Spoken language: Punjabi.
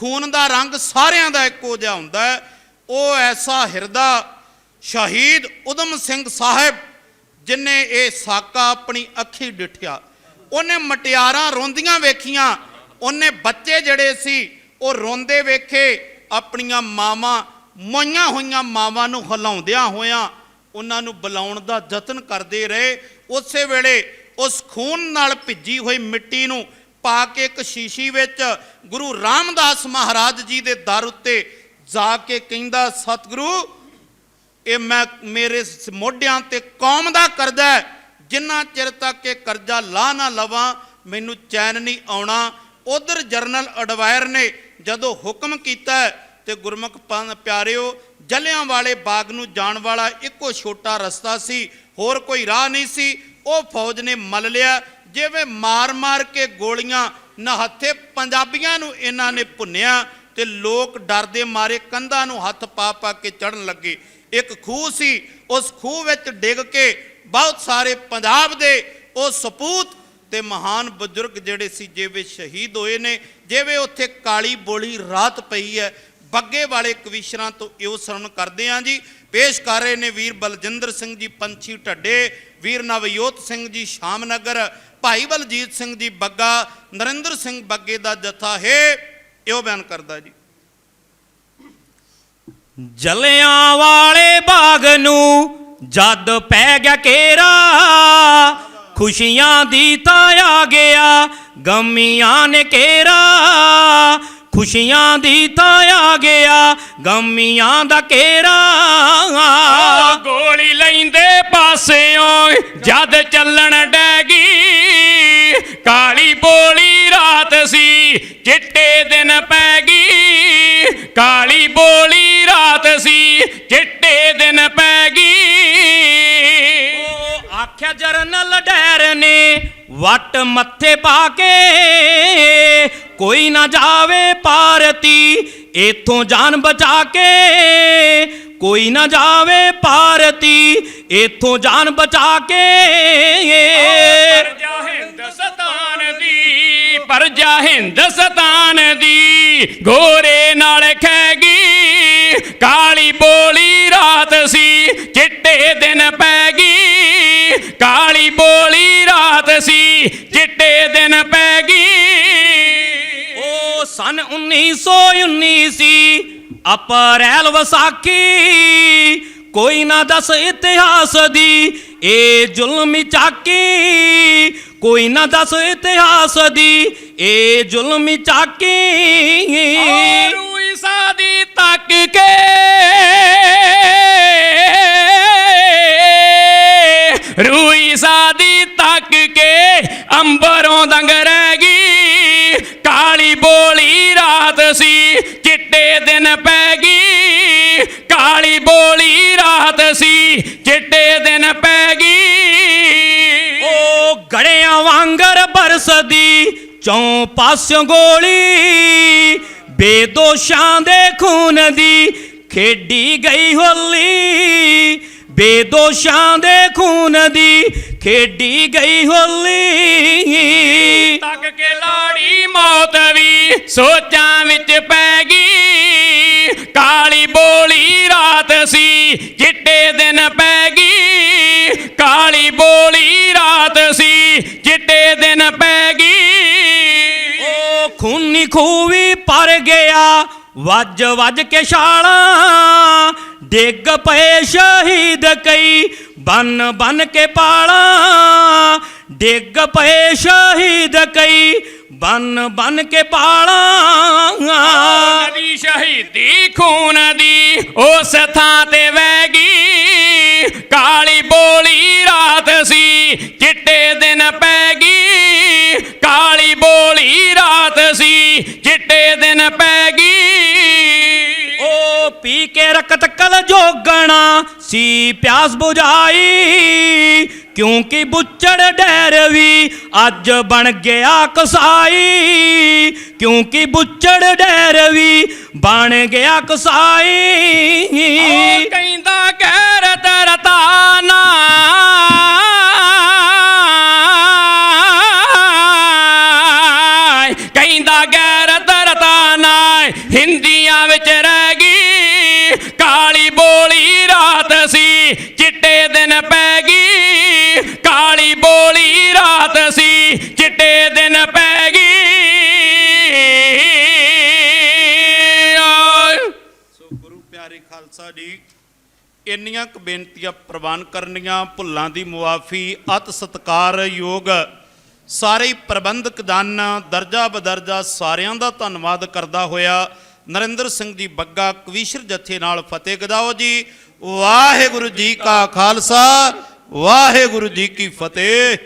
ਖੂਨ ਦਾ ਰੰਗ ਸਾਰਿਆਂ ਦਾ ਇੱਕੋ ਜਿਹਾ ਹੁੰਦਾ ਹੈ। ਉਹ ਐਸਾ ਹਿਰਦਾ ਸ਼ਹੀਦ ਉਦਮ ਸਿੰਘ ਸਾਹਿਬ ਜਿਨੇ ਇਹ ਸਾਕਾ ਆਪਣੀ ਅੱਖੀ ਡਿਠਿਆ। ਉਹਨੇ ਮਟਿਆਰਾਂ ਰੋਂਦੀਆਂ ਵੇਖੀਆਂ। ਉਹਨੇ ਬੱਚੇ ਜਿਹੜੇ ਸੀ, ਉਹ ਰੋਂਦੇ ਵੇਖੇ। ਆਪਣੀਆਂ ਮਾਵਾਂ, ਮੋਈਆਂ ਹੋਈਆਂ ਮਾਵਾਂ ਨੂੰ ਹਿਲਾਉਂਦਿਆਂ ਹੋਇਆਂ ਉਹਨਾਂ ਨੂੰ ਬੁਲਾਉਣ ਦਾ ਯਤਨ ਕਰਦੇ ਰਹੇ। ਉਸੇ ਵੇਲੇ ਉਸ ਖੂਨ ਨਾਲ ਭਿੱਜੀ ਹੋਈ ਮਿੱਟੀ ਨੂੰ ਪਾ ਕੇ ਇੱਕ ਸ਼ੀਸ਼ੀ ਵਿੱਚ ਗੁਰੂ ਰਾਮਦਾਸ ਮਹਾਰਾਜ ਜੀ ਦੇ ਦਰ ਉੱਤੇ ਜਾ ਕੇ ਕਹਿੰਦਾ, ਸਤਿਗੁਰੂ, ਇਹ ਮੈਂ ਮੇਰੇ ਮੋਢਿਆਂ ਤੇ ਕੌਮ ਦਾ ਕਰਜ਼ਾ ਹੈ। ਜਿੰਨਾ ਚਿਰ ਤੱਕ ਇਹ ਕਰਜ਼ਾ ਲਾ ਨਾ ਲਵਾਂ, ਮੈਨੂੰ ਚੈਨ ਨਹੀਂ ਆਉਣਾ। ਉਧਰ ਜਰਨਲ ਅਡਵਾਇਰ ਨੇ ਜਦੋਂ ਹੁਕਮ ਕੀਤਾ ਤੇ ਗੁਰਮੁਖ ਪੰਨ ਪਿਆਰਿਓ, ਜਲਿਆਂ ਵਾਲੇ ਬਾਗ ਨੂੰ ਜਾਣ ਵਾਲਾ ਇੱਕੋ ਛੋਟਾ ਰਸਤਾ ਸੀ, ਹੋਰ ਕੋਈ ਰਾਹ ਨਹੀਂ ਸੀ। ਉਹ ਫੌਜ ਨੇ ਮਲ ਲਿਆ। ਜਿਵੇਂ ਮਾਰ-ਮਾਰ ਕੇ ਗੋਲੀਆਂ ਨਹੱਥੇ ਪੰਜਾਬੀਆਂ ਨੂੰ ਇਹਨਾਂ ਨੇ ਭੁੰਨਿਆ ਤੇ ਲੋਕ ਡਰਦੇ ਮਾਰੇ ਕੰਧਾਂ ਨੂੰ ਹੱਥ ਪਾ ਪਾ ਕੇ ਚੜਨ ਲੱਗੇ। ਇੱਕ ਖੂਹ ਸੀ, ਉਸ ਖੂਹ ਵਿੱਚ ਡਿੱਗ ਕੇ ਬਹੁਤ ਸਾਰੇ ਪੰਜਾਬ ਦੇ ਉਹ ਸਪੂਤ ਤੇ ਮਹਾਨ ਬਜ਼ੁਰਗ ਜਿਹੜੇ ਸੀ, ਜਿਵੇਂ ਸ਼ਹੀਦ ਹੋਏ ਨੇ, ਜਿਵੇਂ ਉੱਥੇ ਕਾਲੀ ਬੋਲੀ ਰਾਤ ਪਈ ਹੈ ਬੱਗੇ ਵਾਲੇ ਕਵੀਸ਼ਰਾਂ ਤੋਂ ਇਹੋ ਸਰਵਣ ਕਰਦੇ ਆਂ ਜੀ। ਪੇਸ਼ ਕਰ ਰਹੇ ਨੇ ਵੀਰ ਬਲਜਿੰਦਰ ਸਿੰਘ ਜੀ, ਪੰਛੀ ਢੱਡੇ, ਵੀਰ ਨਵਯੋਤ ਸਿੰਘ ਜੀ, ਸ਼ਾਮਨਗਰ, ਭਾਈ ਬਲਜੀਤ ਸਿੰਘ ਜੀ, ਬੱਗਾ, ਨਰਿੰਦਰ ਸਿੰਘ ਬੱਗੇ ਦਾ ਜਥਾ ਹੈ। ਇਹੋ ਬਿਆਨ ਕਰਦਾ ਜੀ। ਜਲਿਆਂ ਵਾਲੇ ਬਾਗ ਨੂੰ ਜਦ ਪੈ ਗਿਆ ਕੇਰਾ ਖੁਸ਼ੀਆਂ ਦੀ ਤਾਂ ਆ ਗਿਆ, ਗਮੀਆਂ ਨੇ ਕੇਰਾ ਖੁਸ਼ੀਆਂ ਦੀ ਤਾਂ ਆ ਗਿਆ, ਗਮੀਆਂ ਦਾ ਕੇਰਾ ਗੋਲੀ ਲੈਂਦੇ ਪਾਸਿਓਂ, ਜਦ ਚੱਲਣ ਡੈਗੀ ਕਾਲੀ ਬੋਲੀ ਰਾਤ ਸੀ, ਚਿੱਟੇ ਦਿਨ ਪੈ ਗਈ। ਕਾਲੀ ਬੋਲੀ ਰਾਤ ਸੀ, ਚਿੱਟੇ ਦਿਨ ਪੈ ਗਈ। ਉਹ ਆਖਿਆ ਜਰਨਲ ਡੈਰ ਨੇ, ਵੱਟ ਮੱਥੇ ਪਾ ਕੇ ਕੋਈ ਨਾ ਜਾਵੇ ਭਾਰਤੀ, ਇਥੋਂ ਜਾਨ ਬਚਾ ਕੇ। ਕੋਈ ਨਾ ਜਾਵੇ ਭਾਰਤੀ, ਇਥੋਂ ਜਾਨ ਬਚਾ ਕੇ। ਪਰਜਾ ਹਿੰਦੁਸਤਾਨ ਦੀ ਪਰਜਾ ਹਿੰਦੁਸਤਾਨ ਦੀ, ਗੋਰੇ ਨਾਲ ਖੈ ਗਈ ਕਾਲੀ ਬੋਲੀ ਰਾਤ ਸੀ, ਚਿੱਟੇ ਦਿਨ ਪੈ ਗਈ ਕਾਲੀ ਬੋਲੀ ਰਾਤ ਸੀ, ਚਿੱਟੇ ਦਿਨ ਪੈ ਗਈ ਸਨ 1919 ਸੀ। ਅਪ੍ਰੈਲ ਵਿਸਾਖੀ, ਕੋਈ ਨਾ ਦੱਸ ਇਤਿਹਾਸ ਦੀ, ਇਹ ਜ਼ੁਲਮੀ ਚਾਕੀ। ਕੋਈ ਨਾ ਦੱਸ ਇਤਿਹਾਸ ਦੀ, ਇਹ ਜ਼ੁਲਮੀ ਚਾਕੀ। ਰੂਈ ਸਾਦੀ ਤੱਕ ਕੇ। ਰੂਈ ਸਾਦੀ ਤੱਕ ਕੇ ਅੰਬਰੋਂ ਦੰਗ ਸੀ, ਚਿੱਟੇ ਦਿਨ ਪੈ ਗਈ, ਕਾਲੀ ਬੋਲੀ ਰਾਤ ਸੀ, ਚਿੱਟੇ ਦਿਨ ਪੈ ਗਈ। ਉਹ ਗੜਿਆਂ ਵਾਂਗਰ ਬਰਸਦੀ, ਚੌਂ ਪਾਸਿਓਂ ਗੋਲੀ, ਬੇਦੋਸ਼ਾਂ ਦੇ ਖੂਨ ਦੀ ਖੇਡੀ ਗਈ ਹੋਲੀ। ਬੇਦੋਸ਼ਾਂ ਦੇ ਖੂਨ ਦੀ ਖੇਡੀ ਗਈ ਹੋਲੀ। ਤੱਕ ਕੇ ਲਾੜੀ ਮੌਤ ਵੀ ਸੋਚ ਵਿੱਚ ਪੈ ਗਈ। ਕਾਲੀ ਬੋਲੀ ਰਾਤ ਸੀ, ਚਿੱਟੇ ਦਿਨ ਪੈ ਗਈ। ਕਾਲੀ ਬੋਲੀ ਰਾਤ ਸੀ, ਚਿੱਟੇ ਦਿਨ ਪੈ ਗਈ। ਉਹ ਖੂਨੀ ਖੂਵੀ ਪਰ ਗਿਆ, ਵੱਜ ਵੱਜ ਕੇ ਛਾਲਾਂ। ਡਿੱਗ ਪਏ ਸ਼ਹੀਦ ਕਈ, ਬਨ ਬਨ ਕੇ ਪਾਲਾਂ। ਡਿੱਗ ਪਏ ਸ਼ਹੀਦ ਕਈ ਬਨ ਬਨ ਕੇ ਪਾਲਾਂ ਨਦੀ ਸ਼ਹੀਦੀ ਖੂਨ ਦੀ ਉਸ ਥਾਂ ਤੇ ਵਹਿ ਗਈ। ਕਾਲੀ ਬੋਲੀ ਰਾਤ ਸੀ ਚਿੱਟੇ ਦਿਨ ਪੈ ਗਈ। ਕਾਲੀ ਬੋਲੀ ਰਾਤ ਸੀ ਚਿੱਟੇ ਦਿਨ ਪੈ ਗਈ। ਉਹ ਪੀ ਕੇ ਰਕਤ ਕਲ ਜੋਗਣਾ ਸੀ ਪਿਆਸ 부ਝਾਈ ਕਿਉਂਕਿ ਬੁੱਚੜ ਡੈਰ ਵੀ ਅੱਜ ਬਣ ਗਿਆ ਕਸਾਈ। ਕਿਉਂਕਿ ਬੁੱਚੜ ਡੈਰ ਵੀ ਬਣ ਗਿਆ ਕਸਾਈ। ਕਹਿੰਦਾ ਕਹਿਰ ਤਰਤਾਨਾ ਕਹਿੰਦਾ ਗੈਰ ਤਰਤਾਨਾ ਹਿੰਦੀਆਂ ਵਿੱਚ ਰਹਿ ਗਈ ਕਾਲੀ ਬੋਲੀ ਰਾਤ ਸੀ, ਚਿੱਟੇ ਦਿਨ ਪੈ ਗਈ। ਕਾਲੀ ਬੋਲੀ ਰਾਤ ਸੀ, ਚਿੱਟੇ ਦਿਨ ਪੈ ਗਈ। ਸੋ ਗੁਰੂ ਪਿਆਰੇ ਖਾਲਸਾ ਜੀ, ਇੰਨੀਆਂ ਕੁ ਬੇਨਤੀਆਂ ਪ੍ਰਵਾਨ ਕਰਨੀਆਂ, ਭੁੱਲਾਂ ਦੀ ਮੁਆਫੀ, ਅਤ ਸਤਕਾਰ ਯੋਗ, ਸਾਰੇ ਪ੍ਰਬੰਧਕ ਦਾਨ, ਦਰਜਾ ਬਦਰਜਾ ਸਾਰਿਆਂ ਦਾ ਧੰਨਵਾਦ ਕਰਦਾ ਹੋਇਆ। ਨਰਿੰਦਰ ਸਿੰਘ ਜੀ ਬੱਗਾ ਕਵੀਸ਼ਰ ਜਥੇ ਨਾਲ ਫਤਿਹ ਗਦਾਓ ਜੀ। ਵਾਹਿਗੁਰੂ ਜੀ ਕਾ ਖਾਲਸਾ, ਵਾਹਿਗੁਰੂ ਜੀ ਕੀ ਫਤਿਹ।